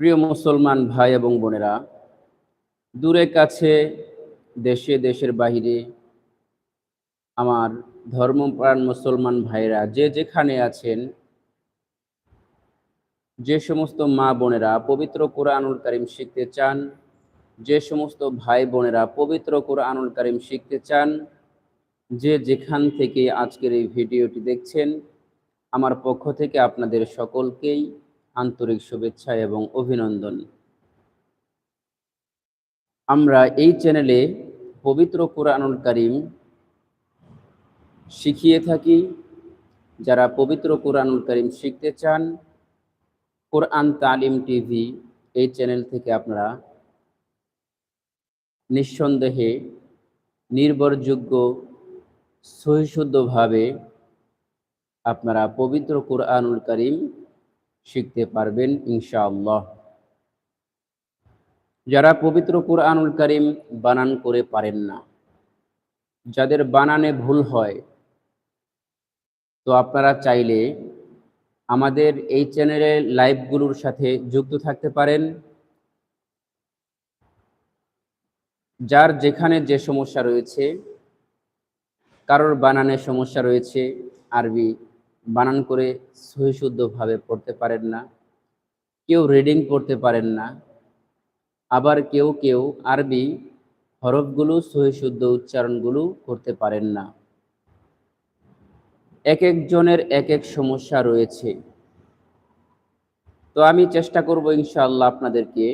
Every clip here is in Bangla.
প্রিয় মুসলমান ভাই এবং বোনেরা, দূরে কাছে, দেশে, দেশের বাহিরে আমার ধর্মপ্রাণ মুসলমান ভাইরা যে যেখানে আছেন, যে সমস্ত মা বোনেরা পবিত্র কোরআনুল কারিম শিখতে চান, যে সমস্ত ভাই বোনেরা পবিত্র কোরআনুল কারিম শিখতে চান, যে যেখান থেকে আজকের এই ভিডিওটি দেখছেন, আমার পক্ষ থেকে আপনাদের সকলকেই আন্তরিক শুভেচ্ছা এবং অভিনন্দন। আমরা এই চ্যানেলে পবিত্র কোরআনুল কারিম শিখিয়ে থাকি। যারা পবিত্র কোরআনুল করিম শিখতে চান, কোরআন তালিম টিভি এই চ্যানেল থেকে আপনারা নিঃসন্দেহে নির্ভরযোগ্য, সহিশুদ্ধভাবে আপনারা পবিত্র কোরআনুল করিম শিখতে পারবেন, ইনশাআল্লাহ। যারা পবিত্র কোরআনুল করিম বানান করে পারেন না, যাদের বানানে ভুল হয়, তো আপনারা চাইলে আমাদের এই চ্যানেলের লাইভগুলোর সাথে যুক্ত থাকতে পারেন। যার যেখানে যে সমস্যা রয়েছে, কারোর বানানে সমস্যা রয়েছে, আরবি বানান করে সহিশুদ্ধভাবে পড়তে পারেন না, কেউ রিডিং করতে পারেন না, আবার কেউ কেউ আরবি হরফগুলো সহিশুদ্ধ উচ্চারণগুলো করতে পারেন না। এক একজনের এক এক সমস্যা রয়েছে। তো আমি চেষ্টা করব ইনশাআল্লাহ আপনাদেরকে,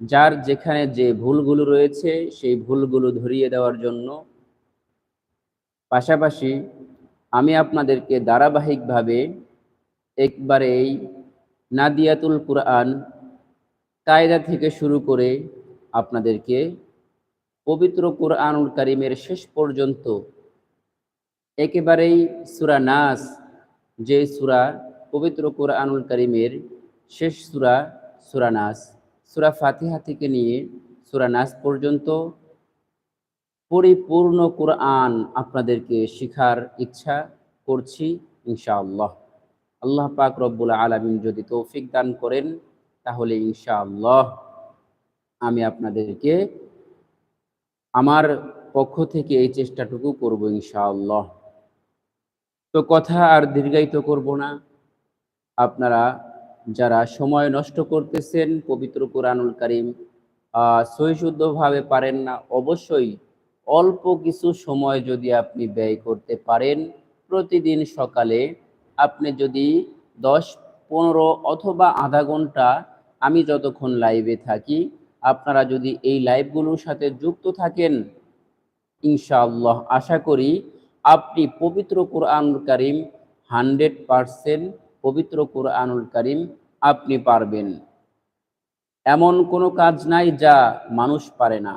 যার যেখানে যে ভুলগুলো রয়েছে, সেই ভুলগুলো ধরিয়ে দেওয়ার জন্য। পাশাপাশি আমি আপনাদেরকে ধারাবাহিকভাবে একবারেই নাদিয়াতুল কুরআন কায়দা থেকে শুরু করে আপনাদেরকে পবিত্র কোরআনুল কারিমের শেষ পর্যন্ত একেবারেই সুরা নাস, যে সুরা পবিত্র কোরআনুল করিমের শেষ সুরা সুরা নাস, সুরা ফাতিহা থেকে নিয়ে সুরা নাস পর্যন্ত পরিপূর্ণ কোরআন আপনাদেরকে শিখার ইচ্ছা করছি, ইনশাআল্লাহ। আল্লাহ পাক রব্বুল আলমিন যদি তৌফিক দান করেন, তাহলে ইনশাআল্লাহ আমি আপনাদেরকে আমার পক্ষ থেকে এই চেষ্টাটুকু করব ইনশাআল্লাহ। তো কথা আর দীর্ঘায়িত করব না। আপনারা যারা সময় নষ্ট করতেছেন পবিত্র কোরআনুল করিম সহিশুদ্ধভাবে পারেন না, অবশ্যই অল্প কিছু সময় যদি আপনি ব্যয় করতে পারেন, প্রতিদিন সকালে আপনি যদি দশ, পনেরো অথবা আধা ঘণ্টা আমি যতক্ষণ লাইভে থাকি, আপনারা যদি এই লাইভগুলোর সাথে যুক্ত থাকেন, ইনশাআল্লাহ আশা করি আপনি পবিত্র কোরআনুল করিম হান্ড্রেড পারসেন্ট পবিত্র কোরআনুল করিম আপনি পারবেন। এমন কোনো কাজ নাই যা মানুষ পারে না।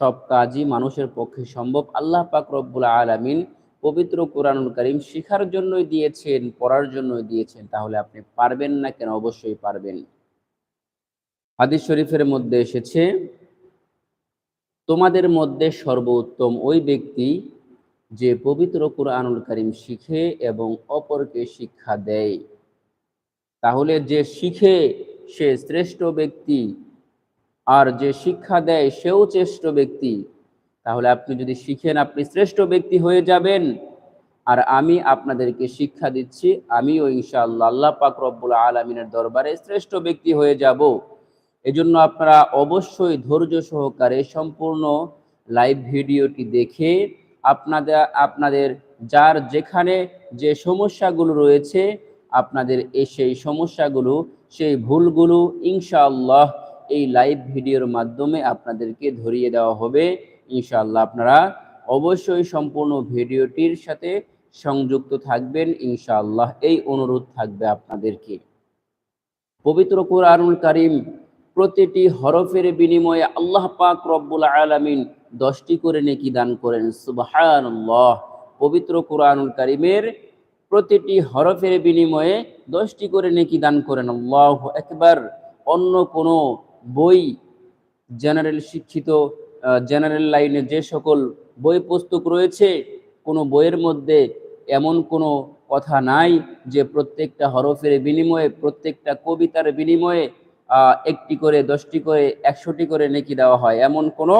সব কাজই মানুষের পক্ষে সম্ভব। আল্লাহ পাক রব্বুল আলমিন পবিত্র কোরআনুল করিম শিখার জন্যই দিয়েছেন, পড়ার জন্যই দিয়েছেন। তাহলে আপনি পারবেন না কেন? অবশ্যই পারবেন। হাদিস শরীফের মধ্যে এসেছে, তোমাদের মধ্যে সর্বোত্তম ওই ব্যক্তি যে পবিত্র কোরআনুল করিম শিখে এবং অপরকে শিক্ষা দেয়। তাহলে যে শিখে সে শ্রেষ্ঠ ব্যক্তি আর যে শিক্ষা দেয় সেও শ্রেষ্ঠ ব্যক্তি। তাহলে আপনি যদি শিখেন আপনি শ্রেষ্ঠ ব্যক্তি হয়ে যাবেন। আর আমি আপনাদেরকে শিক্ষা দিচ্ছি, আমিও ইনশাআল্লাহ আল্লাহ পাক রব্বুল আলমিনের দরবারে শ্রেষ্ঠ ব্যক্তি হয়ে যাব। এজন্য আপনারা অবশ্যই ধৈর্য সহকারে সম্পূর্ণ লাইভ ভিডিওটি দেখে আপনাদের আপনাদের যার যেখানে যে সমস্যাগুলো রয়েছে, আপনাদের এই সেই সমস্যাগুলো, সেই ভুলগুলো ইনশাআল্লাহ এই লাইভ ভিডিওর মাধ্যমে আপনাদেরকে ধরিয়ে দেওয়া হবে। ইনশাআল্লাহ আপনারা অবশ্যই সম্পূর্ণ ভিডিওটির সাথে সংযুক্ত থাকবেন। ইনশাআল্লাহ এই অনুরোধ থাকবে আপনাদেরকে। পবিত্র কোরআনুল কারিম প্রতিটি হরফের বিনিময়ে আল্লাহ পাক রব্বুল আলমিন দশটি করে নেকি দান করেন। সুবাহান্লাহ পবিত্র কোরআনুল কারিমের প্রতিটি হরফের বিনিময়ে দশটি করে নেকি দান করেন। আল্লাহ একবার অন্য কোনো বই জেনারেল শিক্ষিত জেনারেল লাইনে যে সকল বই পুস্তক রয়েছে, কোনো বইয়ের মধ্যে এমন কোনো কথা নাই যে প্রত্যেকটা হরফের বিনিময়ে, প্রত্যেকটা কবিতার বিনিময়ে একটি করে, দশটি করে, একশোটি করে নেকি দেওয়া হয়। এমন কোনো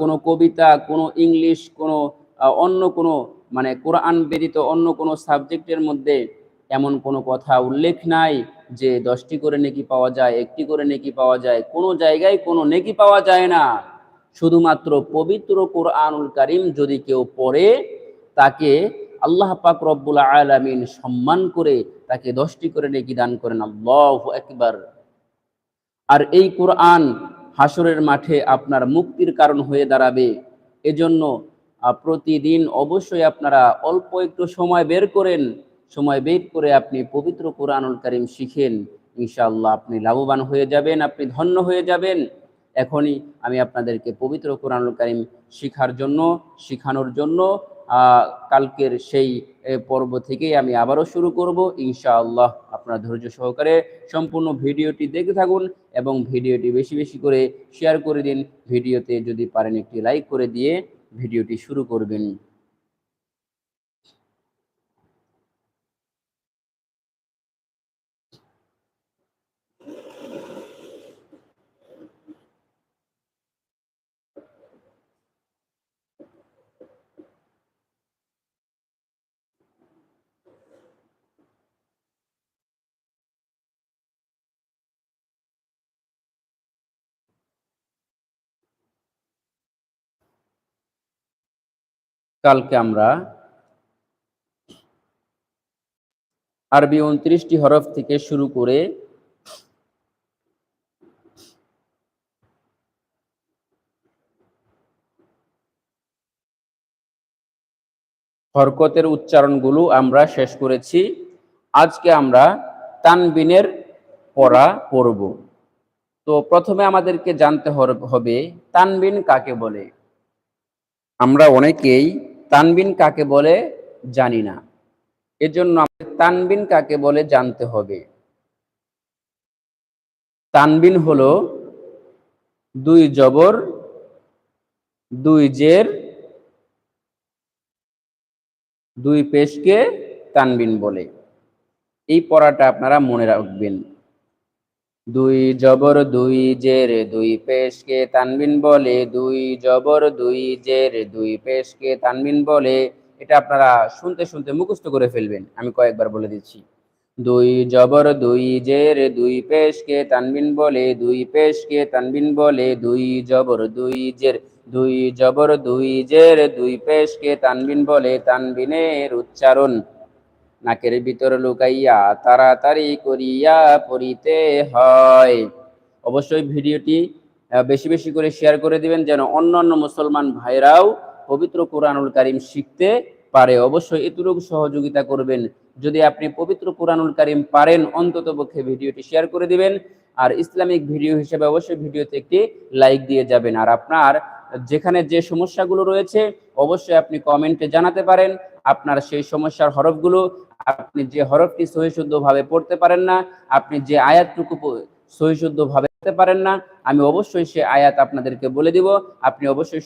কোনো কবিতা, কোনো ইংলিশ, কোনো অন্য কোনো মানে কোরআন ব্যতীত অন্য কোনো সাবজেক্টের মধ্যে এমন কোনো কথা উল্লেখ নাই যে দশটি করে নেকি পাওয়া যায়, একটি করে নেকি পাওয়া যায়, কোনো জায়গায় কোনো নেকি পাওয়া যায় না। শুধুমাত্র পবিত্র কোরআনুল করিম যদি কেউ পড়ে, তাকে আল্লাহ পাক রব্বুল আলামিন সম্মান করে তাকে দশটি করে নেকি দান করেন। আল্লাহ একবার আর এই কোরআন হাসরের মাঠে আপনার মুক্তির কারণ হয়ে দাঁড়াবে। এজন্য প্রতিদিন অবশ্যই আপনারা অল্প একটু সময় বের করেন। সময় বের করে আপনি পবিত্র কোরআনুল কারিম শিখেন, ইনশাআল্লাহ আপনি লাভবান হয়ে যাবেন, আপনি ধন্য হয়ে যাবেন। এখনই আমি আপনাদেরকে পবিত্র কোরআনুল কারিম শিখার জন্য, শিখানোর জন্য কালকের সেই পর্ব থেকেই আমি আবারও শুরু করব, ইনশাআল্লাহ আপনারা ধৈর্য সহকারে সম্পূর্ণ ভিডিওটি দেখে থাকুন এবং ভিডিওটি বেশি বেশি করে শেয়ার করে দিন। ভিডিওতে যদি পারেন একটি লাইক করে দিয়ে ভিডিওটি শুরু করবেন। কালকে আমরা আরবি উনত্রিশটি হরফ থেকে শুরু করে হরকতের উচ্চারণগুলো আমরা শেষ করেছি। আজকে আমরা তানবিনের পড়া পড়ব। তো প্রথমে আমাদেরকে জানতে হবে তানবিন কাকে বলে? আমরা অনেকেই তানবিন কাকে বলে জানি না। এজন্য আমাদের তানবিন কাকে বলে জানতে হবে। তানবিন হলো দুই জবর, দুই জের, দুই পেশকে তানবিন বলে। এই পড়াটা আপনারা মনে রাখবেন। দুই জবর দুই জের, দুই পেশকে তানবিন বলে। দুই জবর দুই জের, দুই পেশকে তানবিন বলে। এটা আপনারা শুনতে শুনতে মুখস্থ করে ফেলবেন। আমি কয়েকবার বলে দিচ্ছি। দুই জবর দুই জের, দুই পেশকে তানবিন বলে। দুই পেশকে তানবিন বলে। দুই জবর দুই জের, দুই জবর দুই জের, দুই পেশকে তানবিন বলে। তানবিনের উচ্চারণ নাকের ভিতর লুকাইয়া তাড়াতাড়ি করিয়া পড়িতে হয়। অবশ্যই ভিডিওটি বেশি বেশি করে শেয়ার করে দিবেন যেন অন্য অন্য মুসলমান ভাইরাও পবিত্র কোরআনুল কারিম শিখতে পারে। অবশ্যই এতটুকু সহযোগিতা করবেন। যদি আপনি পবিত্র কোরআনুল কারিম পারেন, অন্তত পক্ষে ভিডিওটি শেয়ার করে দিবেন। আর ইসলামিক ভিডিও হিসেবে অবশ্যই ভিডিওতে একটি লাইক দিয়ে যাবেন। আর আপনার যেখানে যে সমস্যাগুলো রয়েছে, অবশ্যই আপনি কমেন্টে জানাতে পারেন। আপনার সেই সমস্যার হরফগুলো আপনি যে হরফটি সহিশুদ্ধ ভাবে পড়তে পারেন না, আপনি যে আয়াতটুকু সহিশুদ্ধ ভাবে পড়তে পারেন না, আমি অবশ্যই সে আয়াত আপনাদেরকে বলে দিব। আপনি অবশ্যই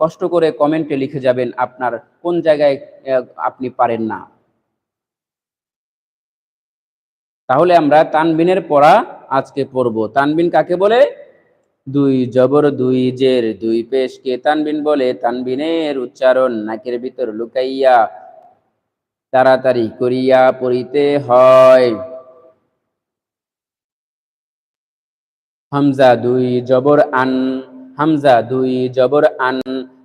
কষ্ট করে কমেন্টে লিখে যাবেন আপনার কোন জায়গায় আপনি পারেন না। তাহলে আমরা তানবিনের পড়া আজকে পড়ব। তানবিন কাকে বলে? দুই জবর দুই জের দুই পেশকে। তানবিন বলে, তানবিনের উচ্চারণ নাকের ভিতর লুকাইয়া তাড়াতাড়ি করিয়া পড়িতে হয়। হামজা দুই জবর আন, হামজা দুই জবর আন,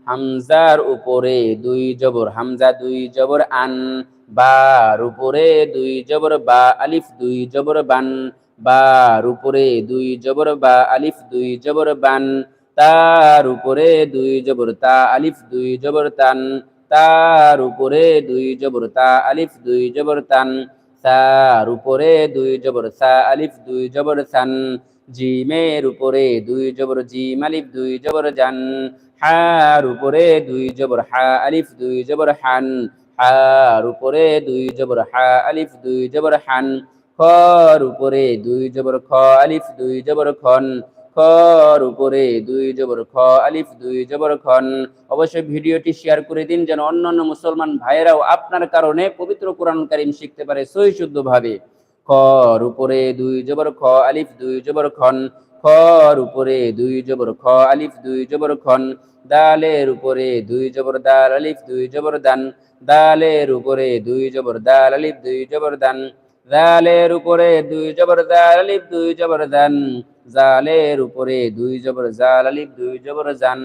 হামজার উপরে দুই জবর, হামজা দুই জবর আন, বার উপরে দুই জবর বা আলিফ দুই জবর বান, বার উপরে দুই জবর বা আলিফ দুই জবর বান, তার উপরে দুই জবর, তা আলিফ দুই জবর তান তার উপরে দুই জবর তা আলিফ দুই জবর তান তার উপরে দুই জবর সা আলিফ দুই জবর সান জিমের উপরে দুই জবর জিম আলিফ দুই জবর জান হার উপরে দুই জবর হা আলিফ দুই জবর হান হার উপরে দুই জবর হা আলিফ দুই জবর হান খর উপরে দুই জবর খ আলিফ দুই জবর খন খর উপরে দুই জবর খ আলিফ দুই জবর খন অবশ্যই ভিডিওটি শেয়ার করে দিন যেন অন্যান্য মুসলমান ভাইয়েরাও আপনার কারণে পবিত্র কোরআন কারিম শিখতে পারে সহি শুদ্ধ ভাবে খর উপরে দুই জবর খ আলিফ দুই জবর খন খর উপরে দুই জবর খ আলিফ দুই জবর খন দালের উপরে দুই জবর দাল আলিফ দুই জবর দান দালের উপরে দুই জবর দাল আলিফ দুই জবর দান জালের উপরে দুই জবর জাল আলিফ দুই জবর জান জালের উপরে দুই জবর জাল আলিফ দুই জবর জান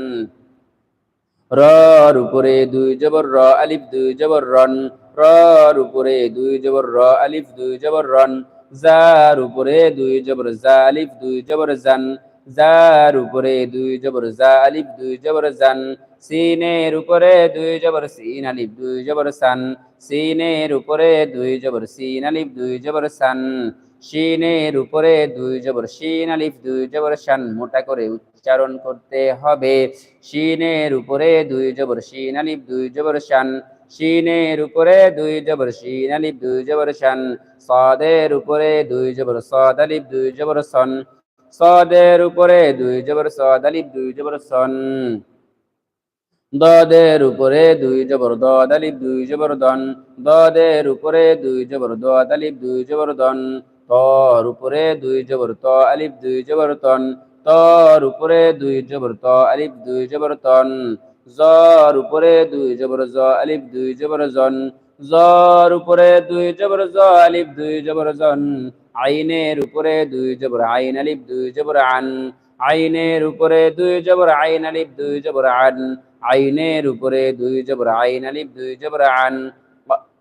রর উপরে দুই জবর র আলিফ দুই জবর রন রর উপরে দুই জবর র আলিফ দুই জবর রন জার উপরে দুই জবর জা আলিফ দুই জবর জান জার উপরে দুই জবর জা আলিফ দুই জবর জান সিনের উপরে দুই জবর সিন আলিফ দুই জবর সান সিনের উপরে দুই জবর সিন আলিফ দুই জবর সান শিনের উপরে দুই জবর শিন আলিফ দুই জবর শান মোটা করে উচ্চারণ করতে হবে শিনের উপরে দুই জবর শিন আলিফ দুই জবর শান শিনের উপরে দুই জবর শিন আলিফ দুই জবর শান সাদের উপরে দুই জবর সাদ আলিফ দুই জবর সন সাদের উপরে দুই জবর সাদ আলিফ দুই জবর সন দদের উপরে দুই জবর দদ দুই জবর দন দদের উপরে দুই জবর দদ দুই জবর দন তর উপরে দুই জবর ত আলিফ দুই জবর তন তর উপরে দুই জবর ত আলিফ দুই জবর তন জর উপরে দুই জবর জ আলিফ দুই জবর জন জর উপরে দুই জবর জ আলিফ দুই জবর জন আইনের উপরে দুই জবর আইন আলিফ দুই জবর আন আইনের উপরে দুই জবর আইন আলিফ দুই জবর আন আইনের উপরে দুই জবর আইন আলিফ দুই জবর আন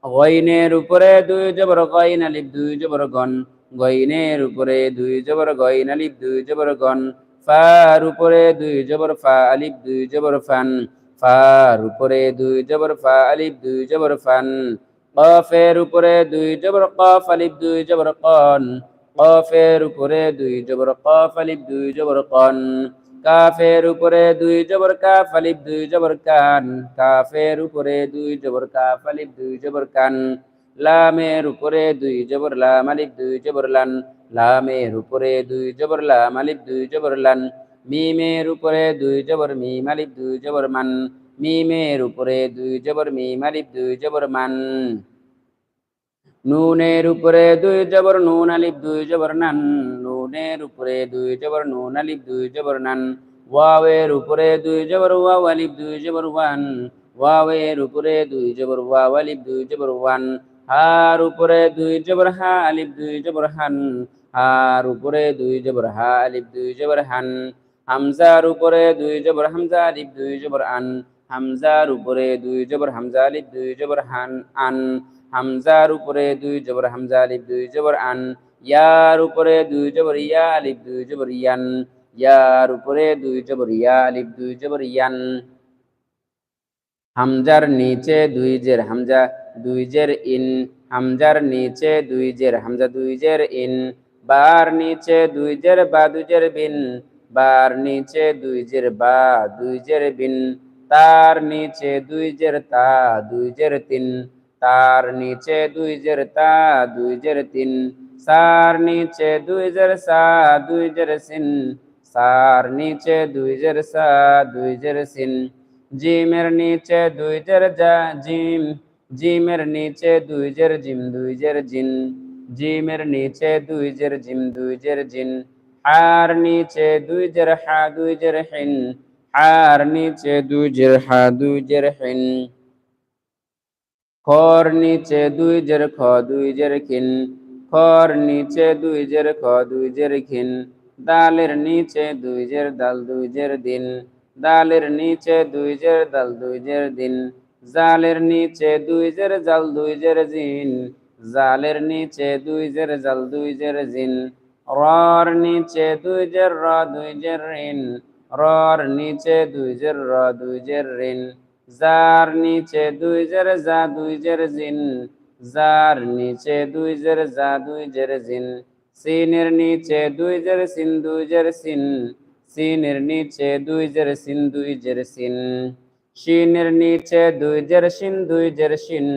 গইনের উপরে দুই জবর গইন আলিফ দুই জবর গন গইনের উপরে দুই জবর গইন আলিফ দুই জবর গন ফার উপরে দুই জবর ফা আলিফ দুই জবর ফান ফার উপরে দুই জবর ফা আলিফ দুই জবর ফান কফের উপরে দুই জবর কফ আলিফ দুই জবর কন কফের উপরে দুই জবর কফ আলিফ দুই জবর কন কাফের উপরে দুই জবর কাফ আলিফ দুই জবর কান কাফের উপরে দুই জবর কাফ আলিফ দুই জবর কান লামের উপরে দুই জবর লাম আলিফ দুই জবর লান লামের উপরে দুই জবর লাম আলিফ দুই জবর লান মিমের উপরে দুই জবর মিম আলিফ দুই জবর মান মিমের উপরে দুই জবর মিম আলিফ দুই জবর মান নুনের উপরে দুই জবর নুন আলিফ দুই জবর নান নুনের উপরে দুই জবর নুন আলিফ দুই জবর নান ওয়াওয়ের উপরে দুই জবর ওয়াও আলিফ দুই জবর ওয়ান ওয়াওয়ের উপরে দুই জবর ওয়াও আলিফ দুই জবর ওয়ান হার উপরে দুই জবর হা আলিফ দুই জবর হান হার উপরে দুই জবর হা আলিফ দুই জবর হান হামজার উপরে দুই জবর হামজা আলিফ দুই জবর আন হামজার উপরে দুই জবর হামজা আলিফ, দুই জবর হান, আন। হামজার উপরে দুই জবর হামজা আলিফ, দুই জবর আন। ইয়ার উপরে দুই জবর ইয়া আলিফ, দুই জবর ইয়ান। ইয়ার উপরে দুই জবর ইয়া আলিফ, দুই জবর ইয়ান। হামজার নিচে দুই জের হামজা, দুই জের ইন। হামজার নিচে দুই জের হামজা, দুই জের ইন। বার নিচে দুই জের বা, দুই জের বিন। বার নিচে দুই জের বা, দুই জের বিন। তার নিচে দুই জের তা দুই জের তিন তার নিচে দুই জের তা দুই জের তিন সার নিচে দুই জের সা দুই জের সিন সার নিচে দুই জের সা দুই জের সিন জিমের নিচে দুই জের যা জিম জিমের নিচে দুই জের জিম দুই জের জিন জিমের নিচে দুই জের জিম দুই জের জিন হার নিচে দুই জের হা দুই জের হিন হার নিচে দুই জের হা দুই জের হিন খর নিচে দুই জের খ দুই জের খিন খর নিচে দুই জের খ দুই জের খিন দালের নিচে দুই জের দাল দুই জের দিন দালের নিচে দুই জের দাল দুই জের দিন জালের নিচে দুই জের জাল দুই জের জিন জালের নিচে দুই জের জাল দুই জের জিন রর নিচে দুই জের র দুই জের রিন রর নিচে দুই জের র দুই জের রিন জার নিচে দুই জের জা দুই জের জিন জার নিচে দুই জের জা দুই জের জিন সিনের নিচে দুই জের সিন দুই জের সিন সিনের নিচে দুই জের সিন দুই জের সিন শিনের নিচে দুই জের সিন দুই জের সিন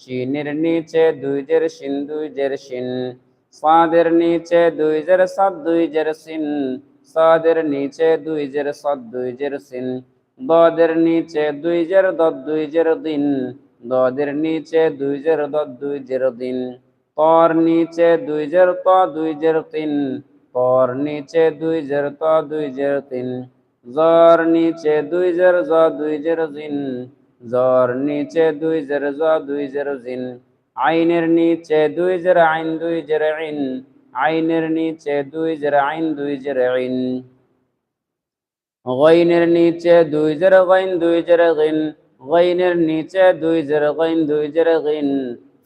শিনের নিচে দুই জের সিন দুই জের সিন সাদের নিচে দুই জের সাত দুই জের সিন সাদের নিচে দুই জের সদ দুই জের সিন দদের নিচে দুই জের দদ দুই জের দিন দদের নিচে দুই জের দদ দুই জের দিন তর নিচে দুই জের ত দুই জের তিন পর নিচে দুই জের ত দুই জের তিন জর নিচে দুই জের জ দুই জের জিন জর নিচে দুই জের জ দুই জের জিন আইনের নিচে দুই জের আইন দুই জের আইন আইনের নিচে দুই জের আইন দুই জের আইন গইনের নিচে দুই জের গইন দুই জের গইন গইনের নিচে দুই জের গইন দুই জের গইন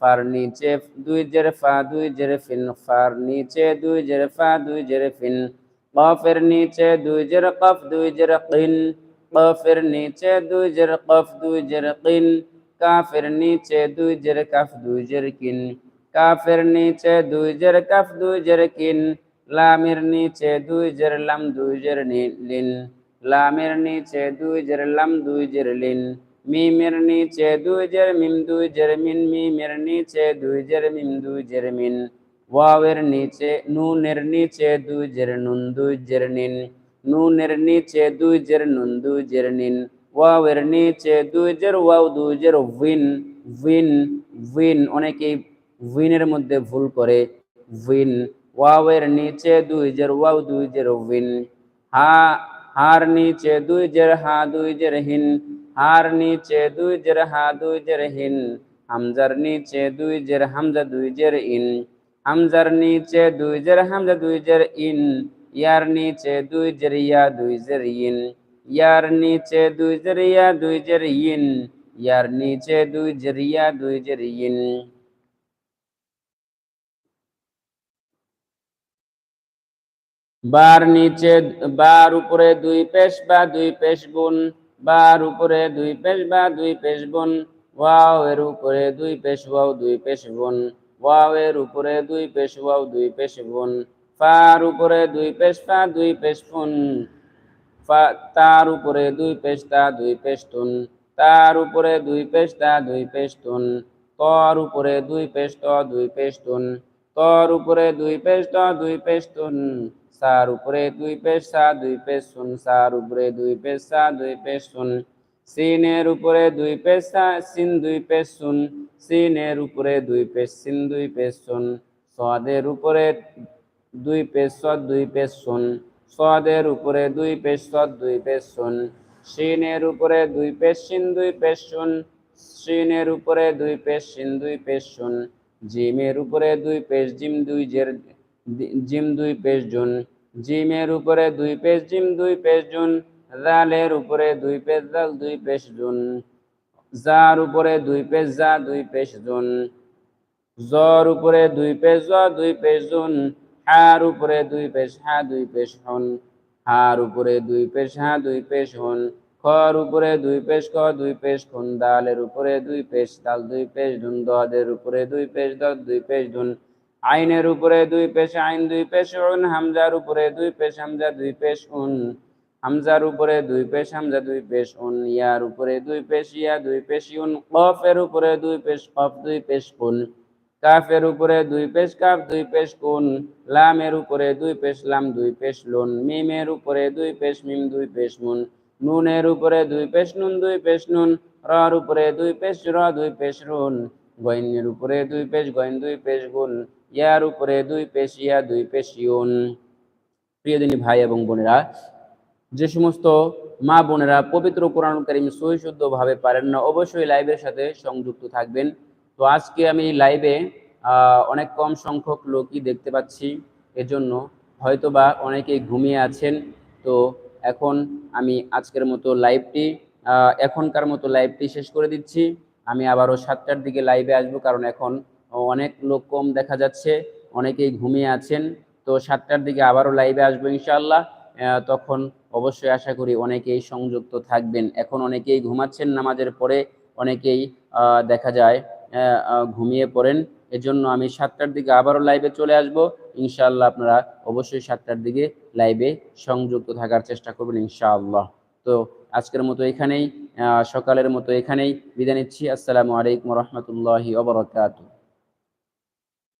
ফার নিচে দুই জের ফা দুই জের ফিন ফার নিচে দুই জের ফা দুই জের ফিন কফের নিচে দুই জের কফ দুই জের কিন কফের নিচে দুই জের কফ দুই জের কিন কাফের নিচে দুই জের কাফ দুই জের কিন কাফের নিচে দুই জের কাফ দুই জের কিন লামের নিচে দুই জের লাম দুই জের লিন লামের নিচে দুই জের লাম দুই জের লিন মিমের নিচে দুই জের মিম দুই জের মিন মিমের নিচে দুই জের মিম দুই জের মিন ওয়াওয়ের নিচে নুনের নিচে দুই জের নুন দুই জের নিন নুনের নিচে দুই জের নুন দুই জের নিন ওয়াওয়ের নিচে দুই জের ওয়াও দুই জের উইন উইন উইন অনেকেই উইনের মধ্যে ভুল করে উইন ওয়াওয়ের নিচে দুই জের ওয়াও দুই জের উইন হা হার নিচে দুই জের হা দুই জের হিন হার নিচে দুই জের হা দুই জের হিন হামজার নিচে দুই জের হামজা দুই জের ইন হামজার নিচে দুই জের হামজা দুই জের ইন ইয়ার নিচে দুই জের ইয়া দুই জের ইন ইয়ার নিচে দুই জের ইয়া দুই জের ইন ইয়ার নিচে দুই জের ইয়া দুই জের ইন বার নিচে বার উপরে দুই পেশ বা দুই পেশ গুণ বার উপরে দুই পেশ বা দুই পেশ গুণ ওয়াও এর উপরে দুই পেশ ওয়াও দুই পেশ গুণ ওয়াও এর উপরে দুই পেশ ওয়াও দুই পেশ গুণ ফার উপরে দুই পেশ ফা দুই পেশ ফুন তার উপরে দুই পেশ তা দুই পেশ তুন তার উপরে দুই পেশ তা দুই পেশ তুন তর উপরে দুই পেশ ত দুই পেশ তুন তর উপরে দুই পেশ ত দুই পেশ তুন সার উপরে দুই পেশ সা দুই পেশ শুন সার উপরে দুই পেশ সা দুই পেশ শুন সিনের উপরে দুই পেশ সা সিন দুই পেশ শুন সিনের উপরে দুই পেশ, সিন দুই পেশ শুন সদের উপরে দুই পেশ, সদ দুই পেশ শুন সদের উপরে দুই পেশ, সদ দুই পেশ শুন সিনের উপরে দুই পেশ, সিন দুই পেশ শুন সিনের উপরে দুই পেশ, সিন দুই পেশ শুন জিমের উপরে দুই পেশ, জিম দুই জের জিম দুই পেশ জুন জিমের উপরে দুই পেশ জিম দুই পেশ জুন জালের উপরে দুই পেশ জাল দুই পেশ জুন জার উপরে দুই পেশ জা দুই পেশ জুন জর উপরে দুই পেশ জ দুই পেশ জুন হার উপরে দুই পেশ হা দুই পেশ হন হার উপরে দুই পেশ হা দুই পেশ হন খর উপরে দুই পেশ খ দুই পেশ খুন দালের উপরে দুই পেশ দাল দুই পেশ ধুন দদের উপরে দুই পেশ দুই পেশ ধুন আইনের উপরে দুই পেশ আইন দুই পেশ উন হামজার উপরে দুই পেশ হামজা দুই পেশ উন হামজার উপরে দুই পেশ হামজা দুই পেশ উন ইয়ার উপরে দুই পেশ ইয়া দুই পেশ ইউন কফের উপরে দুই পেশ কফ দুই পেশ কুন কাফের উপরে দুই পেশ কাফ দুই পেশ কুন লামের উপরে দুই পেশ লাম দুই পেশ লুন মিমের উপরে দুই পেশ মিম দুই পেশ মুন নুনের উপরে দুই পেশ নুন দুই পেশ নুন রর উপরে দুই পেশ র দুই পেশ রুন গইনের উপরে দুই পেশ গইন দুই পেশ গুন ইয়ার উপরে দুই পেশ ইয়া দুই পেশ ইউন প্রিয় দিনী ভাই এবং বোনেরা, যে সমস্ত মা বোনেরা পবিত্র কোরআন করিম সহি ভাবে পারেন না, অবশ্যই লাইভের সাথে সংযুক্ত থাকবেন। তো আজকে আমি লাইভে অনেক কম সংখ্যক লোকই দেখতে পাচ্ছি। এজন্য হয়তোবা অনেকেই ঘুমিয়ে আছেন। তো এখন আমি আজকের মতো লাইভটি এখনকার মতো লাইভটি শেষ করে দিচ্ছি। আমি আবারও সাতটার দিকে লাইভে আসব, কারণ এখন অনেক লোক কম দেখা যাচ্ছে, অনেকেই ঘুমিয়ে আছেন। তো সাতটার দিকে আবারও লাইভে আসব ইনশাল্লাহ তখন অবশ্যই আশা করি অনেকেই সংযুক্ত থাকবেন। এখন অনেকেই ঘুমাচ্ছেন নামাজের পরে, অনেকেই দেখা যায় ঘুমিয়ে পড়েন। এজন্য আমি সাতটার দিকে আবারও লাইভে চলে আসব। ইনশাআল্লাহ আপনারা অবশ্যই সাতটার দিকে লাইভে সংযুক্ত থাকার চেষ্টা করবেন ইনশাআল্লাহ। তো আজকের মতো এখানেই সকালের মতো এখানেই বিদায় নিচ্ছি। আসসালামু আলাইকুম রহমতুল্লাহি ওবরাকাতুহ